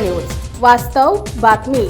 News. वास्तव बातमी.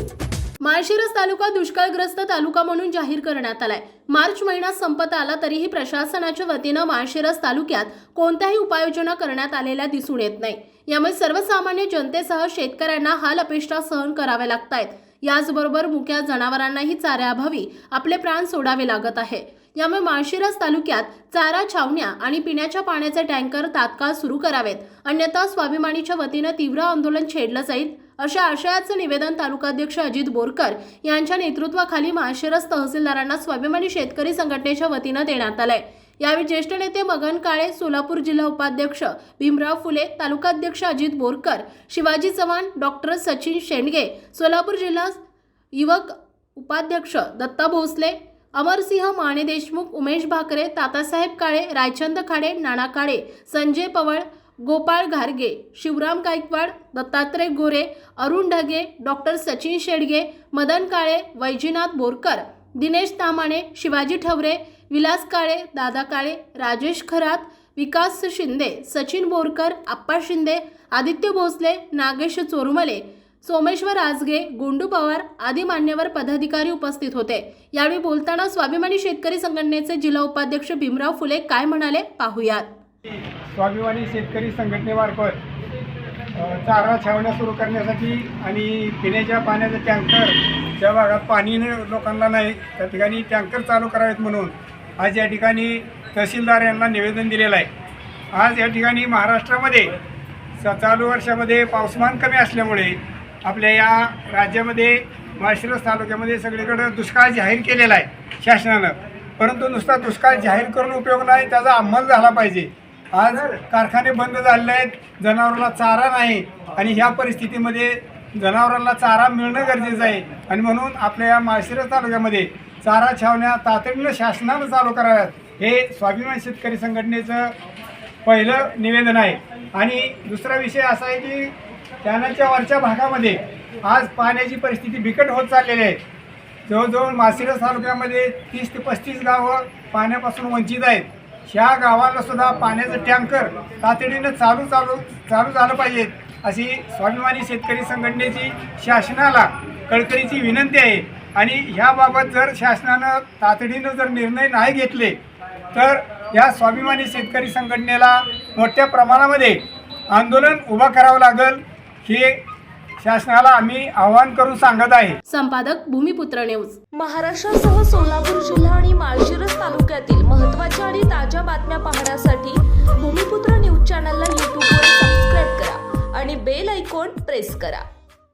माळशिरस तालुका दुष्काळग्रस्त तालुका म्हणून जाहीर करण्यात आलाय. मार्च महिना संपत आला तरीही प्रशासनाच्या वतीनं माळशिरस तालुक्यात कोणत्याही उपाययोजना करण्यात आलेल्या दिसून येत नाही. यामुळे सर्वसामान्य जनतेसह शेतकऱ्यांना हाल अपेष्टा सहन कराव्या लागतायत. याचबरोबर मुक्या जनावरांनाही चाऱ्याअभावी आपले प्राण सोडावे लागत आहे. यामुळे माळशिरस तालुक्यात चारा छावण्या आणि पिण्याच्या पाण्याचे टँकर तात्काळ सुरू करावेत. अन्यथा स्वाभिमानीच्या वतीनं तीव्र आंदोलन छेडलं जाईल अशा आशयाचं निवेदन तालुकाध्यक्ष अजित बोरकर यांच्या नेतृत्वाखाली माळशिरस तहसीलदारांना स्वाभिमानी शेतकरी संघटनेच्या वतीनं देण्यात आलंय. यावेळी ज्येष्ठ नेते मगन काळे सोलापूर जिल्हा उपाध्यक्ष भीमराव फुले तालुकाध्यक्ष अजित बोरकर शिवाजी चव्हाण डॉक्टर सचिन शेंडगे सोलापूर जिल्हा युवक उपाध्यक्ष दत्ता भोसले अमरसिंह माने देशमुख उमेश भाकरे तातासाहेब काळे रायचंद खाडे नाना काळे संजय पवळ गोपाळ घारगे शिवराम गायकवाड दत्तात्रय गोरे अरुण ढगे डॉक्टर सचिन शेडगे मदन काळे वैजीनाथ बोरकर दिनेश तामाणे शिवाजी ठवरे विलास काळे दादा काळे राजेश खरात विकास शिंदे सचिन बोरकर आप्पा शिंदे आदित्य भोसले नागेश चोरुमले सोमेश्वर आजगे गोंडू पवार आदी मान्यवर पदाधिकारी उपस्थित होते. यावेळी बोलताना स्वाभिमानी शेतकरी संघटनेचे जिल्हा उपाध्यक्ष भीमराव फुले काय म्हणाले पाहूयात. स्वाभिमानी शेतकरी संघटनेमार्फत चारा छावण्या सुरू करण्यासाठी आणि पिण्याच्या पाण्याचं टँकर ज्या भागात पाणी लोकांना नाही त्या ठिकाणी टँकर चालू करावेत म्हणून आज या ठिकाणी तहसीलदार यांना निवेदन दिलेलं आहे. आज या ठिकाणी महाराष्ट्रामध्ये स चालू वर्षामध्ये पाऊसमान कमी असल्यामुळे आपल्या या राज्यामध्ये माळशिरस तालुक्यामध्ये सगळीकडं दुष्काळ जाहीर केलेला आहे शासनानं. परंतु नुसता दुष्काळ जाहीर करून उपयोग नाही त्याचा अंमल झाला पाहिजे. आज कारखाने बंद झालेले आहेत जनावरांना चारा नाही आणि ह्या परिस्थितीमध्ये जनावरांना चारा मिळणं गरजेचं आहे. आणि म्हणून आपल्या या माळशिरस तालुक्यामध्ये चारा छावण्या तातडीनं शासनानं चालू कराव्यात. हे स्वाभिमान शेतकरी संघटनेचं पहिलं निवेदन आहे. आणि दुसरा विषय असा आहे की कॅनलच्या वरच्या भागामध्ये आज पाण्याची परिस्थिती बिकट होत चाललेली आहे. जवळजवळ मासिरस तालुक्यामध्ये तीस ते पस्तीस गावं पाण्यापासून वंचित आहेत. ह्या गावाला सुद्धा पाण्याचं टँकर तातडीनं चालू चालू चालू झालं पाहिजेत अशी स्वाभिमानी शेतकरी संघटनेची शासनाला कळकळीची विनंती आहे. आणि ह्याबाबत जर शासनानं तातडीनं जर निर्णय नाही घेतले तर या स्वाभिमानी शेतकरी संघटनेला मोठ्या प्रमाणामध्ये आंदोलन उभं करावं लागेल. हे शासनाला आम्ही आवाहन करून सांगत आहे. संपादक भूमिपुत्र न्यूज. महाराष्ट्रासह सोलापूर जिल्हा आणि माळशिरस तालुक्यातील महत्त्वाच्या आणि ताज्या बातम्या पाहण्यासाठी भूमिपुत्र न्यूज चॅनलला यूट्यूबवर सबस्क्राईब करा आणि बेल ऐकॉन प्रेस करा.